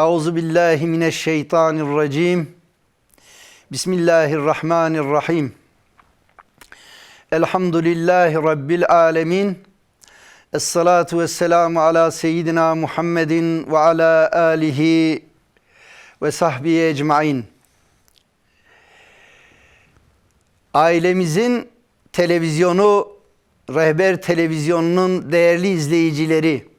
Euzu billahi mineşşeytanirracim. Bismillahirrahmanirrahim. Elhamdülillahi rabbil alamin. Essalatu vesselamu ala seyyidina Muhammedin ve ala alihi ve sahbihi ecmaîn. Ailemizin televizyonu Rehber Televizyonu'nun değerli izleyicileri,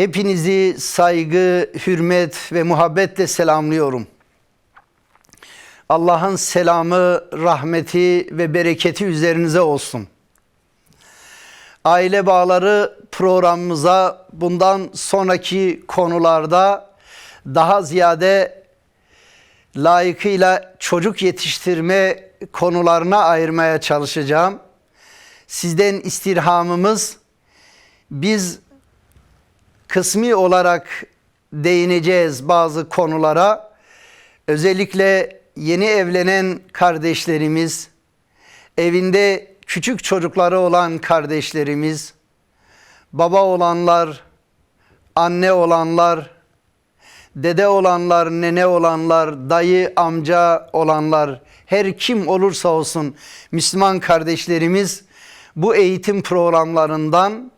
hepinizi saygı, hürmet ve muhabbetle selamlıyorum. Allah'ın selamı, rahmeti ve bereketi üzerinize olsun. Aile bağları programımıza bundan sonraki konularda daha ziyade layıkıyla çocuk yetiştirme konularına ayırmaya çalışacağım. Sizden istirhamımız biz kısmi olarak değineceğiz bazı konulara. Özellikle yeni evlenen kardeşlerimiz, evinde küçük çocukları olan kardeşlerimiz, baba olanlar, anne olanlar, dede olanlar, nene olanlar, dayı, amca olanlar, her kim olursa olsun Müslüman kardeşlerimiz bu eğitim programlarından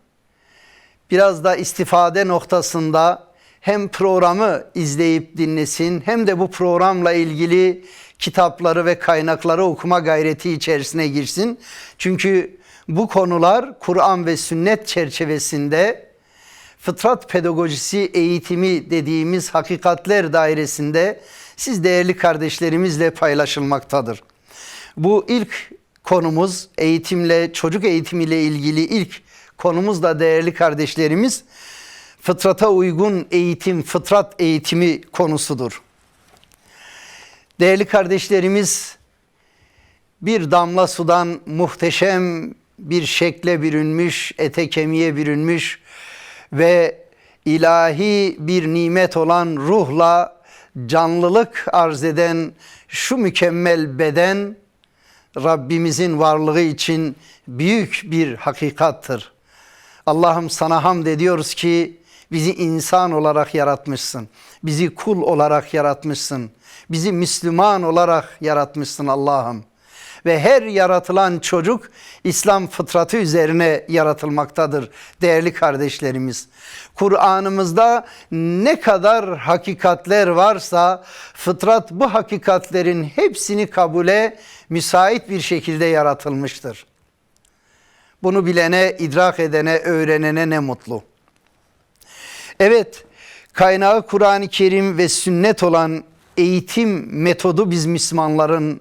biraz da istifade noktasında hem programı izleyip dinlesin hem de bu programla ilgili kitapları ve kaynakları okuma gayreti içerisine girsin. Çünkü bu konular Kur'an ve sünnet çerçevesinde fıtrat pedagojisi eğitimi dediğimiz hakikatler dairesinde siz değerli kardeşlerimizle paylaşılmaktadır. Bu ilk konumuz eğitimle, çocuk eğitimiyle ilgili ilk konumuz da değerli kardeşlerimiz fıtrata uygun eğitim, fıtrat eğitimi konusudur. Değerli kardeşlerimiz bir damla sudan muhteşem bir şekle bürünmüş, ete kemiğe bürünmüş ve ilahi bir nimet olan ruhla canlılık arz eden şu mükemmel beden Rabbimizin varlığı için büyük bir hakikattır. Allah'ım sana hamd ediyoruz ki bizi insan olarak yaratmışsın. Bizi kul olarak yaratmışsın. Bizi Müslüman olarak yaratmışsın Allah'ım. Ve her yaratılan çocuk İslam fıtratı üzerine yaratılmaktadır değerli kardeşlerimiz. Kur'an'ımızda ne kadar hakikatler varsa fıtrat bu hakikatlerin hepsini kabule müsait bir şekilde yaratılmıştır. Bunu bilene, idrak edene, öğrenene ne mutlu. Evet, kaynağı Kur'an-ı Kerim ve sünnet olan eğitim metodu biz Müslümanların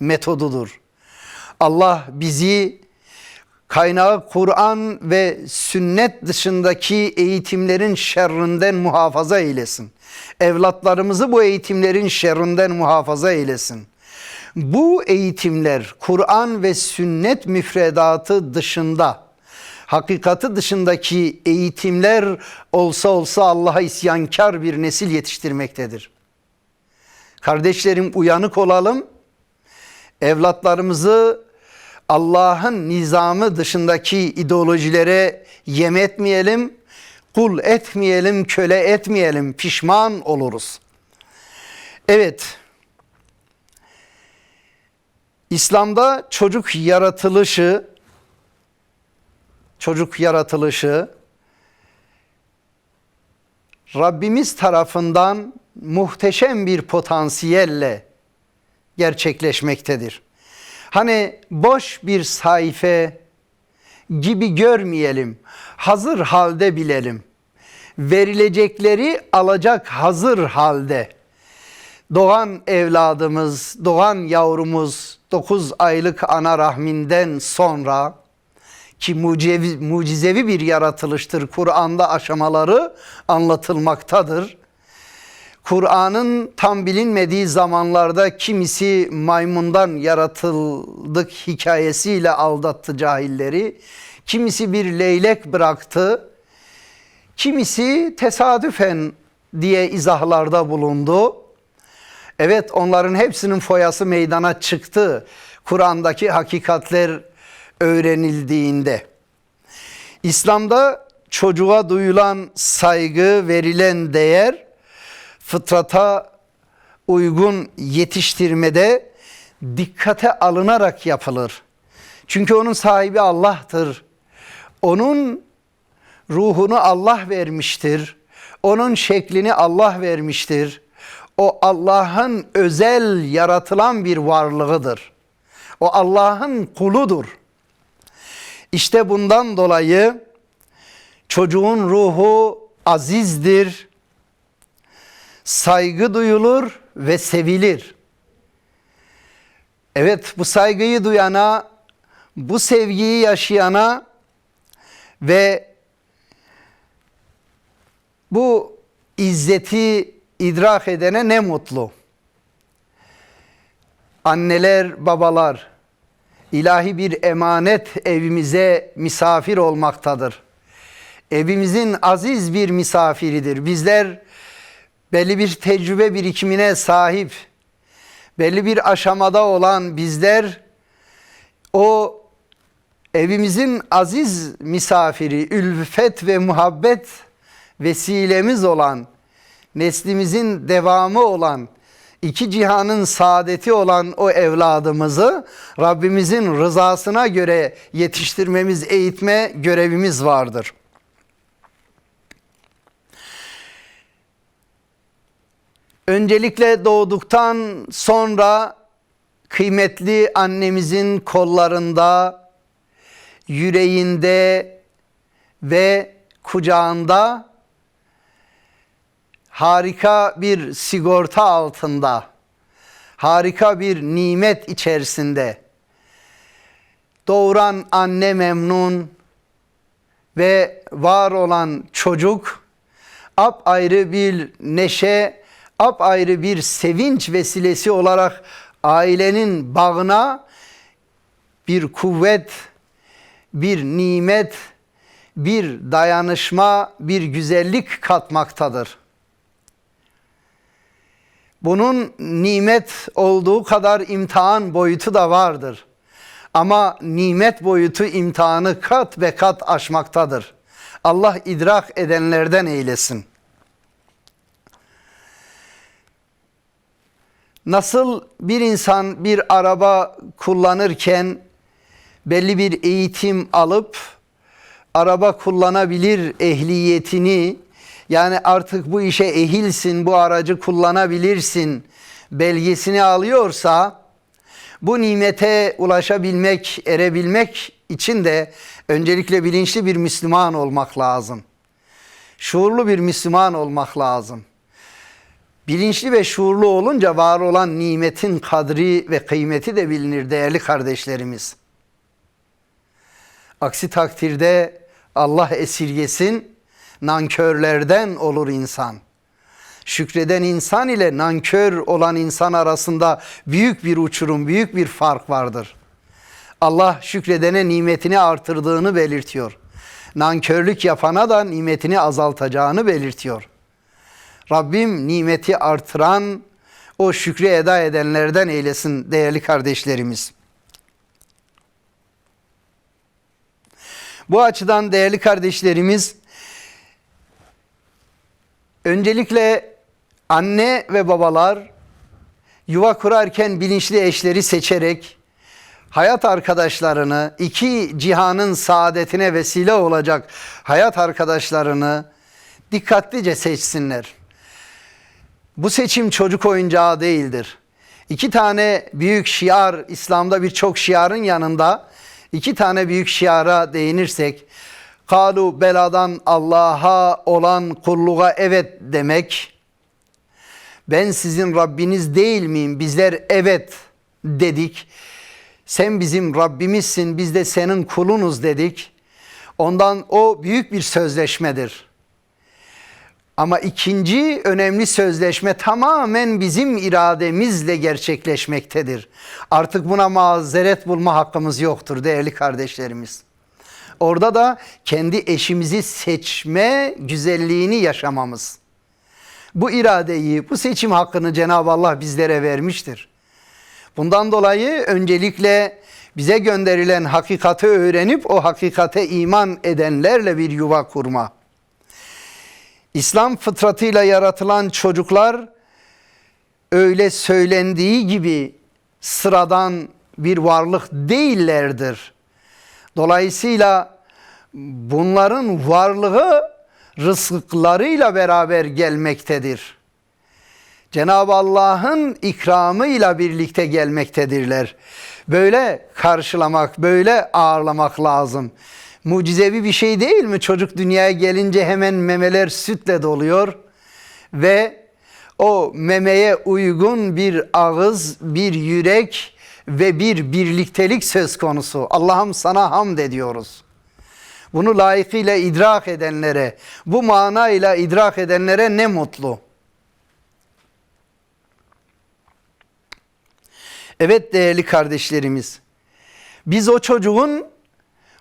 metodudur. Allah bizi kaynağı Kur'an ve sünnet dışındaki eğitimlerin şerrinden muhafaza eylesin. Evlatlarımızı bu eğitimlerin şerrinden muhafaza eylesin. Bu eğitimler Kur'an ve sünnet müfredatı dışında, hakikati dışındaki eğitimler olsa olsa Allah'a isyankar bir nesil yetiştirmektedir. Kardeşlerim uyanık olalım. Evlatlarımızı Allah'ın nizamı dışındaki ideolojilere yem etmeyelim, kul etmeyelim, köle etmeyelim, pişman oluruz. Evet, İslam'da çocuk yaratılışı, çocuk yaratılışı Rabbimiz tarafından muhteşem bir potansiyelle gerçekleşmektedir. Hani boş bir sayfa gibi görmeyelim. Hazır halde bilelim. Verilecekleri alacak hazır halde. Doğan evladımız, doğan yavrumuz 9 aylık ana rahminden sonra ki mucizevi, mucizevi bir yaratılıştır. Kur'an'da aşamaları anlatılmaktadır. Kur'an'ın tam bilinmediği zamanlarda kimisi maymundan yaratıldık hikayesiyle aldattı cahilleri. Kimisi bir leylek bıraktı. Kimisi tesadüfen diye izahlarda bulundu. Evet onların hepsinin foyası meydana çıktı. Kur'an'daki hakikatler öğrenildiğinde. İslam'da çocuğa duyulan saygı, verilen değer fıtrata uygun yetiştirmede dikkate alınarak yapılır. Çünkü onun sahibi Allah'tır. Onun ruhunu Allah vermiştir. Onun şeklini Allah vermiştir. O Allah'ın özel yaratılan bir varlığıdır. O Allah'ın kuludur. İşte bundan dolayı çocuğun ruhu azizdir, saygı duyulur ve sevilir. Evet bu saygıyı duyana, bu sevgiyi yaşayana ve bu izzeti idrak edene ne mutlu. Anneler, babalar ilahi bir emanet evimize misafir olmaktadır. Evimizin aziz bir misafiridir. Bizler belli bir tecrübe birikimine sahip, belli bir aşamada olan bizler o evimizin aziz misafiri, ülfet ve muhabbet vesilemiz olan, neslimizin devamı olan, iki cihanın saadeti olan o evladımızı Rabbimizin rızasına göre yetiştirmemiz, eğitme görevimiz vardır. Öncelikle doğduktan sonra kıymetli annemizin kollarında, yüreğinde ve kucağında harika bir sigorta altında, harika bir nimet içerisinde doğuran anne memnun ve var olan çocuk apayrı bir neşe, apayrı bir sevinç vesilesi olarak ailenin bağına bir kuvvet, bir nimet, bir dayanışma, bir güzellik katmaktadır. Bunun nimet olduğu kadar imtihan boyutu da vardır. Ama nimet boyutu imtihanı kat ve kat aşmaktadır. Allah idrak edenlerden eylesin. Nasıl bir insan bir araba kullanırken belli bir eğitim alıp araba kullanabilir ehliyetini yani artık bu işe ehilsin, bu aracı kullanabilirsin belgesini alıyorsa bu nimete ulaşabilmek, erebilmek için de öncelikle bilinçli bir Müslüman olmak lazım. Şuurlu bir Müslüman olmak lazım. Bilinçli ve şuurlu olunca var olan nimetin kadri ve kıymeti de bilinir değerli kardeşlerimiz. Aksi takdirde Allah esirgesin nankörlerden olur insan. Şükreden insan ile nankör olan insan arasında büyük bir uçurum, büyük bir fark vardır. Allah şükredene nimetini artırdığını belirtiyor. Nankörlük yapana da nimetini azaltacağını belirtiyor. Rabbim nimeti artıran, o şükrü eda edenlerden eylesin değerli kardeşlerimiz. Bu açıdan değerli kardeşlerimiz öncelikle anne ve babalar yuva kurarken bilinçli eşleri seçerek hayat arkadaşlarını iki cihanın saadetine vesile olacak hayat arkadaşlarını dikkatlice seçsinler. Bu seçim çocuk oyuncağı değildir. İki tane büyük şiar, İslam'da birçok şiarın yanında iki tane büyük şiara değinirsek, kalu beladan Allah'a olan kulluğa evet demek, ben sizin Rabbiniz değil miyim? Bizler evet dedik. Sen bizim Rabbimizsin, biz de senin kulunuz dedik. Ondan o büyük bir sözleşmedir. Ama ikinci önemli sözleşme tamamen bizim irademizle gerçekleşmektedir. Artık buna mazeret bulma hakkımız yoktur değerli kardeşlerimiz. Orada da kendi eşimizi seçme güzelliğini yaşamamız. Bu iradeyi, bu seçim hakkını Cenab-ı Allah bizlere vermiştir. Bundan dolayı öncelikle bize gönderilen hakikati öğrenip o hakikate iman edenlerle bir yuva kurma. İslam fıtratıyla yaratılan çocuklar öyle söylendiği gibi sıradan bir varlık değillerdir. Dolayısıyla bunların varlığı rızıklarıyla beraber gelmektedir. Cenab-ı Allah'ın ikramıyla birlikte gelmektedirler. Böyle karşılamak, böyle ağırlamak lazım. Mucizevi bir şey değil mi? Çocuk dünyaya gelince hemen memeler sütle doluyor ve o memeye uygun bir ağız, bir yürek ve bir birliktelik söz konusu. Allah'ım sana hamd ediyoruz. Bunu layıkıyla idrak edenlere, bu manayla idrak edenlere ne mutlu. Evet değerli kardeşlerimiz, biz o çocuğun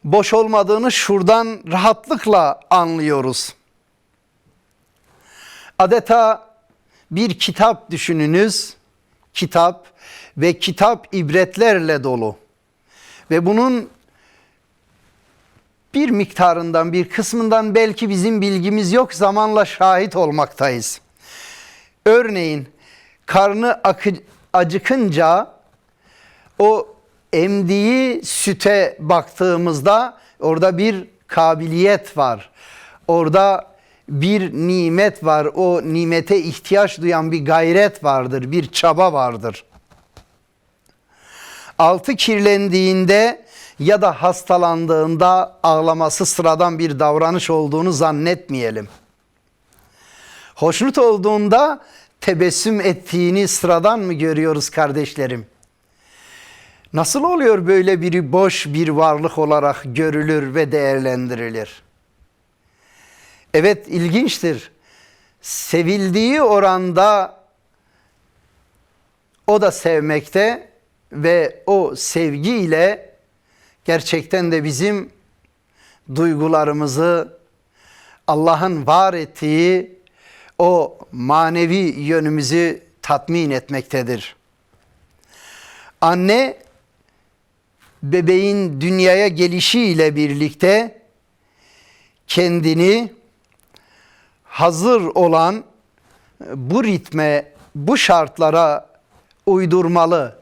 boş olmadığını şuradan rahatlıkla anlıyoruz. Adeta bir kitap düşününüz, kitap ve kitap ibretlerle dolu. Ve bunun bir miktarından bir kısmından belki bizim bilgimiz yok zamanla şahit olmaktayız. Örneğin karnı acıkınca o emdiği süte baktığımızda orada bir kabiliyet var. Orada bir nimet var. O nimete ihtiyaç duyan bir gayret vardır, bir çaba vardır. Altı kirlendiğinde ya da hastalandığında ağlaması sıradan bir davranış olduğunu zannetmeyelim. Hoşnut olduğunda tebessüm ettiğini sıradan mı görüyoruz kardeşlerim? Nasıl oluyor böyle biri boş bir varlık olarak görülür ve değerlendirilir? Evet ilginçtir. Sevildiği oranda o da sevmekte ve o sevgiyle gerçekten de bizim duygularımızı Allah'ın var ettiği o manevi yönümüzü tatmin etmektedir. Anne bebeğin dünyaya gelişiyle birlikte kendini hazır olan bu ritme, bu şartlara uydurmalı.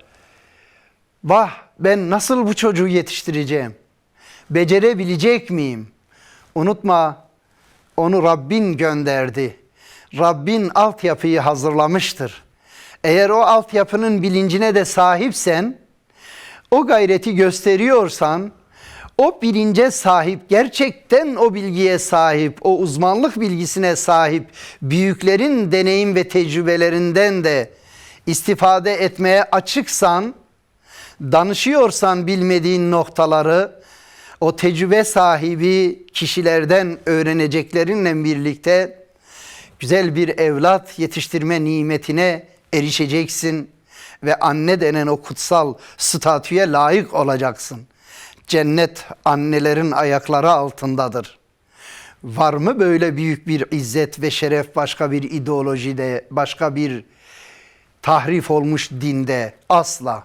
Vah ben nasıl bu çocuğu yetiştireceğim? Becerebilecek miyim? Unutma onu Rabbin gönderdi. Rabbin altyapıyı hazırlamıştır. Eğer o altyapının bilincine de sahipsen, o gayreti gösteriyorsan, o bilince sahip, gerçekten o bilgiye sahip, o uzmanlık bilgisine sahip büyüklerin deneyim ve tecrübelerinden de istifade etmeye açıksan, danışıyorsan bilmediğin noktaları o tecrübe sahibi kişilerden öğreneceklerinle birlikte güzel bir evlat yetiştirme nimetine erişeceksin ve anne denen o kutsal statüye layık olacaksın. Cennet annelerin ayakları altındadır. Var mı böyle büyük bir izzet ve şeref başka bir ideolojide, başka bir tahrif olmuş dinde? Asla.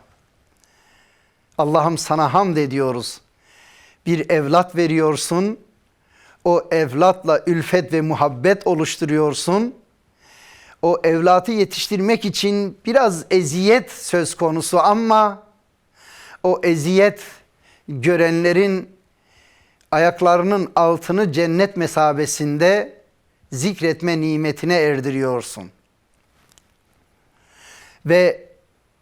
Allah'ım sana hamd ediyoruz. Bir evlat veriyorsun. O evlatla ülfet ve muhabbet oluşturuyorsun. O evlatı yetiştirmek için biraz eziyet söz konusu ama o eziyet görenlerin ayaklarının altını cennet mesabesinde zikretme nimetine erdiriyorsun. Ve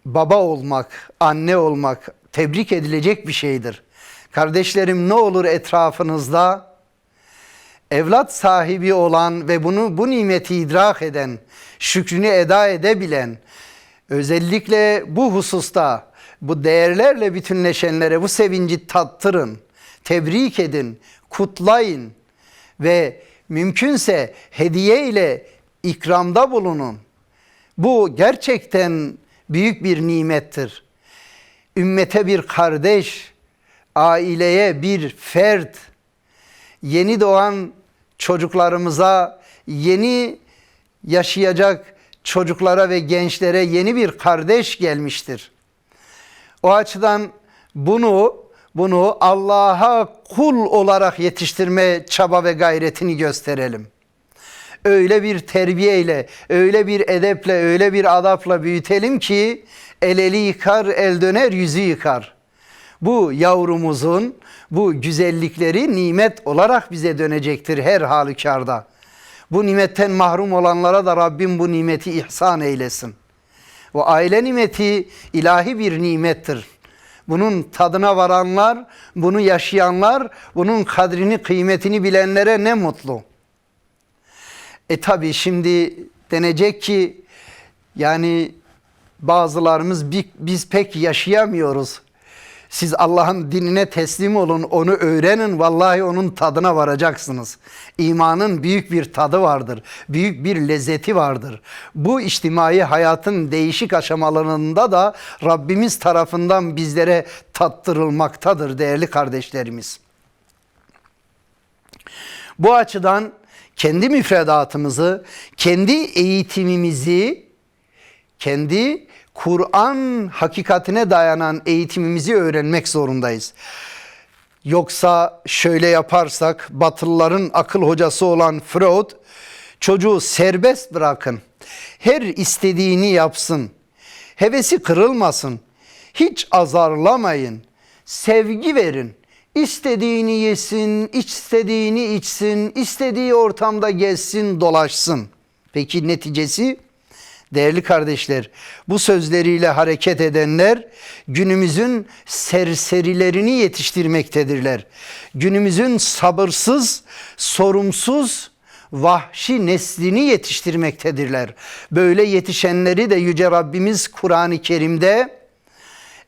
baba olmak, anne olmak tebrik edilecek bir şeydir. Kardeşlerim ne olur etrafınızda evlat sahibi olan ve bunu bu nimeti idrak eden, şükrünü eda edebilen, özellikle bu hususta bu değerlerle bütünleşenlere bu sevinci tattırın, tebrik edin, kutlayın ve mümkünse hediye ile ikramda bulunun. Bu gerçekten büyük bir nimettir. Ümmete bir kardeş, aileye bir fert, yeni doğan çocuklarımıza, yeni yaşayacak çocuklara ve gençlere yeni bir kardeş gelmiştir. O açıdan bunu bunu Allah'a kul olarak yetiştirme çaba ve gayretini gösterelim. Öyle bir terbiyeyle, öyle bir edeple, öyle bir adapla büyütelim ki el eli yıkar, el döner, yüzü yıkar. Bu yavrumuzun bu güzellikleri nimet olarak bize dönecektir her halükarda. Bu nimetten mahrum olanlara da Rabbim bu nimeti ihsan eylesin. O aile nimeti ilahi bir nimettir. Bunun tadına varanlar, bunu yaşayanlar, bunun kadrini, kıymetini bilenlere ne mutlu. E tabi şimdi denecek ki yani bazılarımız bi- biz pek yaşayamıyoruz. Siz Allah'ın dinine teslim olun, onu öğrenin. Vallahi onun tadına varacaksınız. İmanın büyük bir tadı vardır. Büyük bir lezzeti vardır. Bu içtimai hayatın değişik aşamalarında da Rabbimiz tarafından bizlere tattırılmaktadır değerli kardeşlerimiz. Bu açıdan kendi müfredatımızı, kendi eğitimimizi, kendi Kur'an hakikatine dayanan eğitimimizi öğrenmek zorundayız. Yoksa şöyle yaparsak Batılıların akıl hocası olan Freud çocuğu serbest bırakın. Her istediğini yapsın. Hevesi kırılmasın. Hiç azarlamayın. Sevgi verin. İstediğini yesin, istediğini içsin, istediği ortamda gezsin, dolaşsın. Peki neticesi? Değerli kardeşler, bu sözleriyle hareket edenler günümüzün serserilerini yetiştirmektedirler. Günümüzün sabırsız, sorumsuz, vahşi neslini yetiştirmektedirler. Böyle yetişenleri de Yüce Rabbimiz Kur'an-ı Kerim'de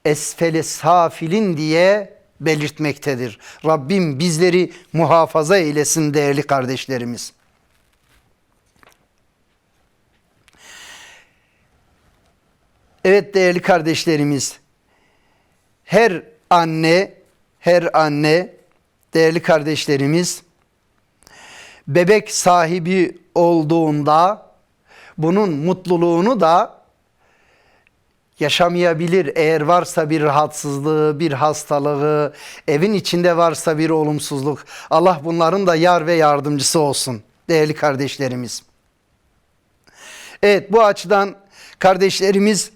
esfele safilin diye belirtmektedir. Rabbim bizleri muhafaza eylesin değerli kardeşlerimiz. Evet değerli kardeşlerimiz, her anne, her anne, değerli kardeşlerimiz, bebek sahibi olduğunda bunun mutluluğunu da yaşamayabilir. Eğer varsa bir rahatsızlığı, bir hastalığı, evin içinde varsa bir olumsuzluk. Allah bunların da yar ve yardımcısı olsun değerli kardeşlerimiz. Evet bu açıdan kardeşlerimiz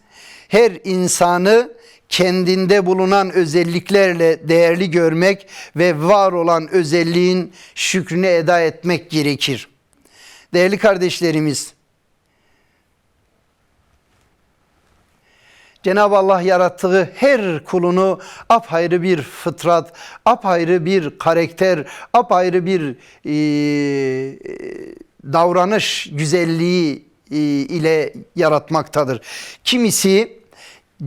her insanı kendinde bulunan özelliklerle değerli görmek ve var olan özelliğin şükrünü eda etmek gerekir. Değerli kardeşlerimiz, Cenab-ı Allah yarattığı her kulunu apayrı bir fıtrat, apayrı bir karakter, apayrı bir e, davranış güzelliği ile yaratmaktadır. Kimisi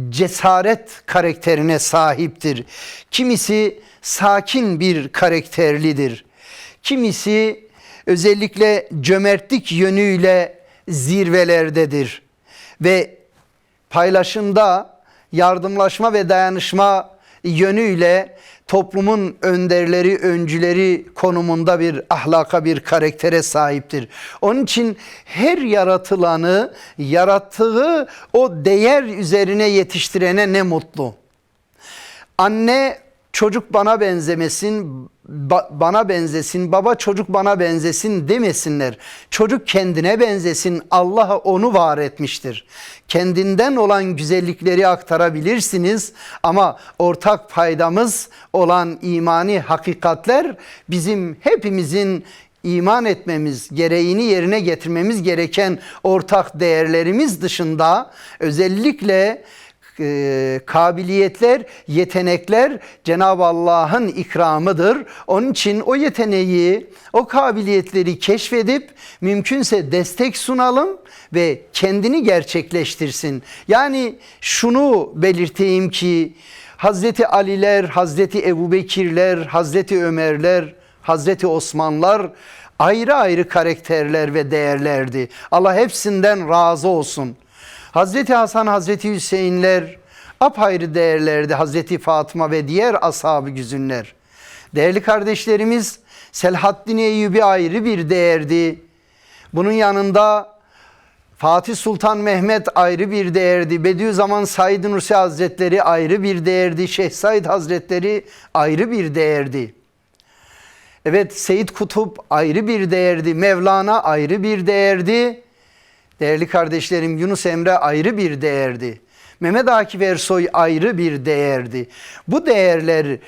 cesaret karakterine sahiptir. Kimisi sakin bir karakterlidir. Kimisi özellikle cömertlik yönüyle zirvelerdedir ve paylaşımda yardımlaşma ve dayanışma yönüyle toplumun önderleri, öncüleri konumunda bir ahlaka, bir karaktere sahiptir. Onun için her yaratılanı yarattığı o değer üzerine yetiştirene ne mutlu. Anne çocuk bana benzemesin, ba- bana benzesin, baba çocuk bana benzesin demesinler. Çocuk kendine benzesin, Allah onu var etmiştir. Kendinden olan güzellikleri aktarabilirsiniz ama ortak paydamız olan imani hakikatler bizim hepimizin iman etmemiz, gereğini yerine getirmemiz gereken ortak değerlerimiz dışında özellikle e, kabiliyetler, yetenekler Cenab-ı Allah'ın ikramıdır. Onun için o yeteneği, o kabiliyetleri keşfedip mümkünse destek sunalım ve kendini gerçekleştirsin. Yani şunu belirteyim ki Hazreti Aliler, Hazreti Ebubekirler, Hazreti Ömerler, Hazreti Osmanlar ayrı ayrı karakterler ve değerlerdi. Allah hepsinden razı olsun. Hazreti Hasan, Hazreti Hüseyinler apayrı değerlerdi. Hazreti Fatıma ve diğer ashab-ı güzünler. Değerli kardeşlerimiz Selahaddin Eyyubi ayrı bir değerdi. Bunun yanında Fatih Sultan Mehmet ayrı bir değerdi. Bediüzzaman Said Nursi Hazretleri ayrı bir değerdi. Şeyh Said Hazretleri ayrı bir değerdi. Evet Seyit Kutup ayrı bir değerdi. Mevlana ayrı bir değerdi. Değerli kardeşlerim Yunus Emre ayrı bir değerdi. Mehmet Akif Ersoy ayrı bir değerdi. Bu değerleri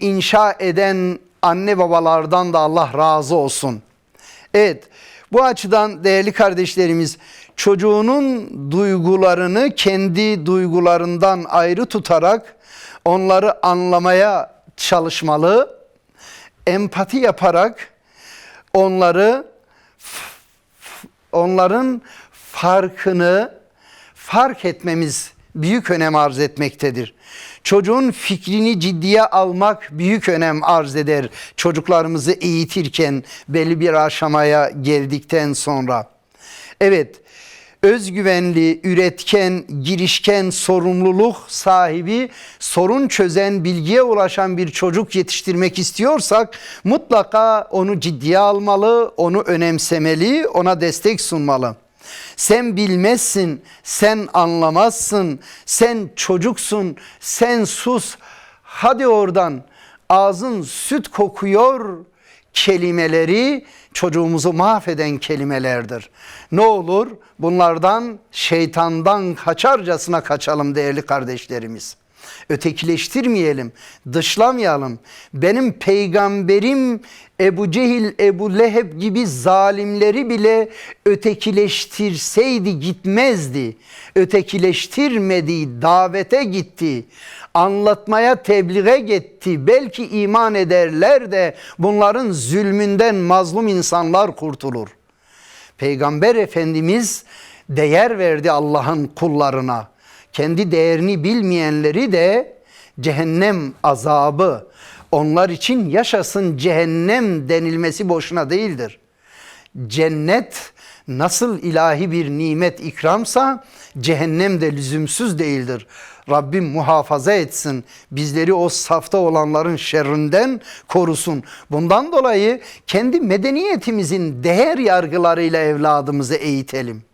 inşa eden anne babalardan da Allah razı olsun. Evet bu açıdan değerli kardeşlerimiz çocuğunun duygularını kendi duygularından ayrı tutarak onları anlamaya çalışmalı. Empati yaparak onları onların farkını fark etmemiz büyük önem arz etmektedir. Çocuğun fikrini ciddiye almak büyük önem arz eder. Çocuklarımızı eğitirken belli bir aşamaya geldikten sonra. Evet, özgüvenli, üretken, girişken, sorumluluk sahibi, sorun çözen, bilgiye ulaşan bir çocuk yetiştirmek istiyorsak mutlaka onu ciddiye almalı, onu önemsemeli, ona destek sunmalı. Sen bilmezsin, sen anlamazsın, sen çocuksun, sen sus. Hadi oradan ağzın süt kokuyor kelimeleri çocuğumuzu mahveden kelimelerdir. Ne olur bunlardan şeytandan kaçarcasına kaçalım değerli kardeşlerimiz ötekileştirmeyelim, dışlamayalım. Benim peygamberim Ebu Cehil, Ebu Leheb gibi zalimleri bile ötekileştirseydi gitmezdi. Ötekileştirmedi, davete gitti. Anlatmaya tebliğe gitti. Belki iman ederler de bunların zulmünden mazlum insanlar kurtulur. Peygamber Efendimiz değer verdi Allah'ın kullarına kendi değerini bilmeyenleri de cehennem azabı onlar için yaşasın cehennem denilmesi boşuna değildir. Cennet nasıl ilahi bir nimet ikramsa cehennem de lüzumsuz değildir. Rabbim muhafaza etsin. Bizleri o safta olanların şerrinden korusun. Bundan dolayı kendi medeniyetimizin değer yargılarıyla evladımızı eğitelim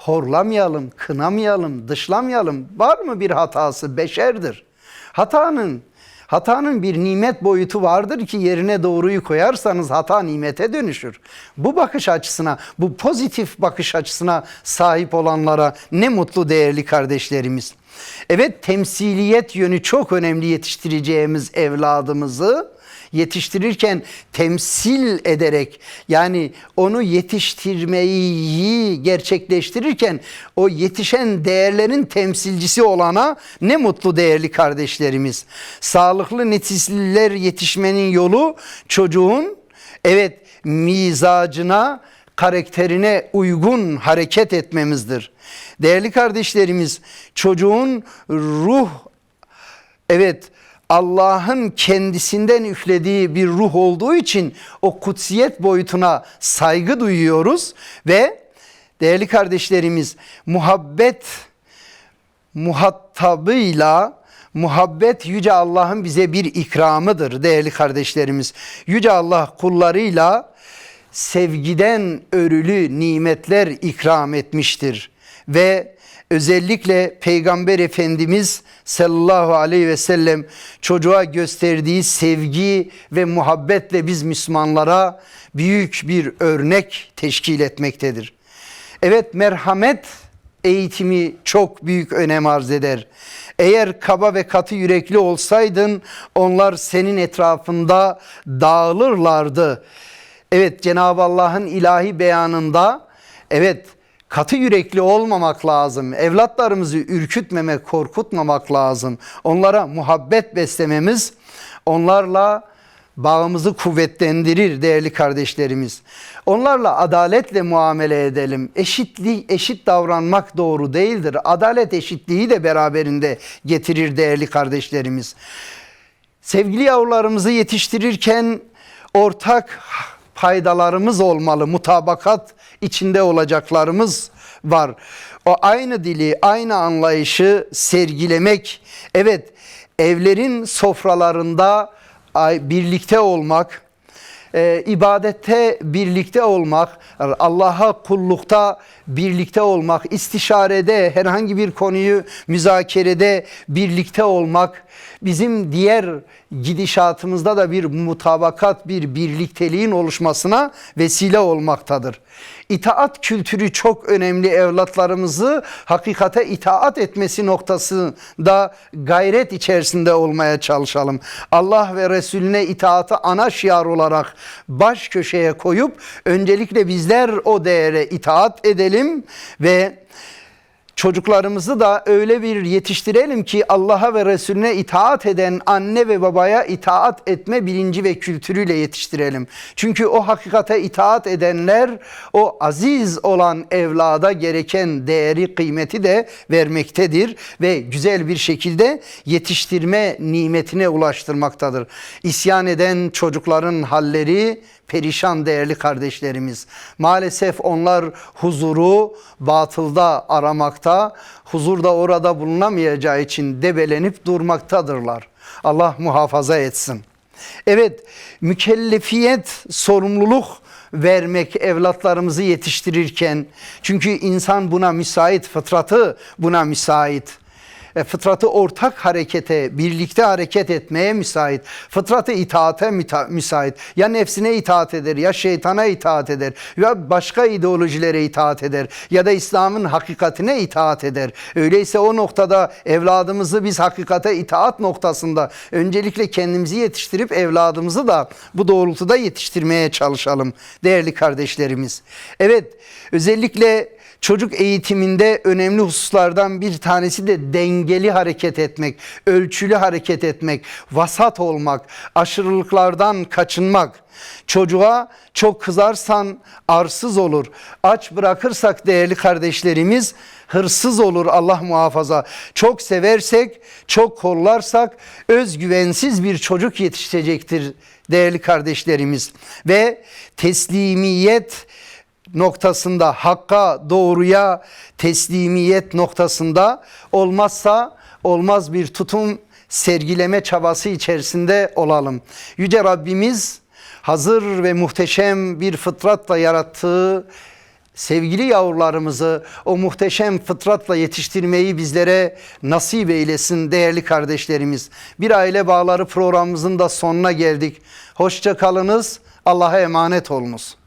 horlamayalım, kınamayalım, dışlamayalım. Var mı bir hatası? Beşerdir. Hatanın Hatanın bir nimet boyutu vardır ki yerine doğruyu koyarsanız hata nimete dönüşür. Bu bakış açısına, bu pozitif bakış açısına sahip olanlara ne mutlu değerli kardeşlerimiz. Evet temsiliyet yönü çok önemli yetiştireceğimiz evladımızı yetiştirirken temsil ederek yani onu yetiştirmeyi gerçekleştirirken o yetişen değerlerin temsilcisi olana ne mutlu değerli kardeşlerimiz. Sağlıklı nesiller yetişmenin yolu çocuğun evet mizacına karakterine uygun hareket etmemizdir. Değerli kardeşlerimiz çocuğun ruh evet Allah'ın kendisinden üflediği bir ruh olduğu için o kutsiyet boyutuna saygı duyuyoruz ve değerli kardeşlerimiz muhabbet muhatabıyla muhabbet yüce Allah'ın bize bir ikramıdır değerli kardeşlerimiz. Yüce Allah kullarıyla sevgiden örülü nimetler ikram etmiştir ve özellikle Peygamber Efendimiz sallallahu aleyhi ve sellem çocuğa gösterdiği sevgi ve muhabbetle biz Müslümanlara büyük bir örnek teşkil etmektedir. Evet merhamet eğitimi çok büyük önem arz eder. Eğer kaba ve katı yürekli olsaydın onlar senin etrafında dağılırlardı. Evet Cenab-ı Allah'ın ilahi beyanında evet katı yürekli olmamak lazım. Evlatlarımızı ürkütmemek, korkutmamak lazım. Onlara muhabbet beslememiz onlarla bağımızı kuvvetlendirir değerli kardeşlerimiz. Onlarla adaletle muamele edelim. Eşitlik, eşit davranmak doğru değildir. Adalet eşitliği de beraberinde getirir değerli kardeşlerimiz. Sevgili yavrularımızı yetiştirirken ortak paydalarımız olmalı. Mutabakat içinde olacaklarımız var. O aynı dili, aynı anlayışı sergilemek. Evet, evlerin sofralarında birlikte olmak, e, ibadette birlikte olmak, Allah'a kullukta birlikte olmak, istişarede herhangi bir konuyu müzakerede birlikte olmak bizim diğer gidişatımızda da bir mutabakat, bir birlikteliğin oluşmasına vesile olmaktadır. İtaat kültürü çok önemli evlatlarımızı hakikate itaat etmesi noktasında gayret içerisinde olmaya çalışalım. Allah ve Resulüne itaatı ana şiar olarak baş köşeye koyup öncelikle bizler o değere itaat edelim ve Çocuklarımızı da öyle bir yetiştirelim ki Allah'a ve Resulüne itaat eden anne ve babaya itaat etme bilinci ve kültürüyle yetiştirelim. Çünkü o hakikate itaat edenler o aziz olan evlada gereken değeri, kıymeti de vermektedir ve güzel bir şekilde yetiştirme nimetine ulaştırmaktadır. İsyan eden çocukların halleri perişan değerli kardeşlerimiz. Maalesef onlar huzuru batılda aramakta, huzur da orada bulunamayacağı için debelenip durmaktadırlar. Allah muhafaza etsin. Evet, mükellefiyet, sorumluluk vermek evlatlarımızı yetiştirirken çünkü insan buna müsait, fıtratı buna müsait fıtratı ortak harekete, birlikte hareket etmeye müsait. Fıtratı itaate müsait. Ya nefsine itaat eder, ya şeytana itaat eder, ya başka ideolojilere itaat eder, ya da İslam'ın hakikatine itaat eder. Öyleyse o noktada evladımızı biz hakikate itaat noktasında öncelikle kendimizi yetiştirip evladımızı da bu doğrultuda yetiştirmeye çalışalım değerli kardeşlerimiz. Evet, özellikle Çocuk eğitiminde önemli hususlardan bir tanesi de dengeli hareket etmek, ölçülü hareket etmek, vasat olmak, aşırılıklardan kaçınmak. Çocuğa çok kızarsan arsız olur. Aç bırakırsak değerli kardeşlerimiz hırsız olur Allah muhafaza. Çok seversek, çok kollarsak özgüvensiz bir çocuk yetişecektir değerli kardeşlerimiz. Ve teslimiyet noktasında hakka doğruya teslimiyet noktasında olmazsa olmaz bir tutum sergileme çabası içerisinde olalım. Yüce Rabbimiz hazır ve muhteşem bir fıtratla yarattığı sevgili yavrularımızı o muhteşem fıtratla yetiştirmeyi bizlere nasip eylesin değerli kardeşlerimiz. Bir aile bağları programımızın da sonuna geldik. Hoşça kalınız. Allah'a emanet olunuz.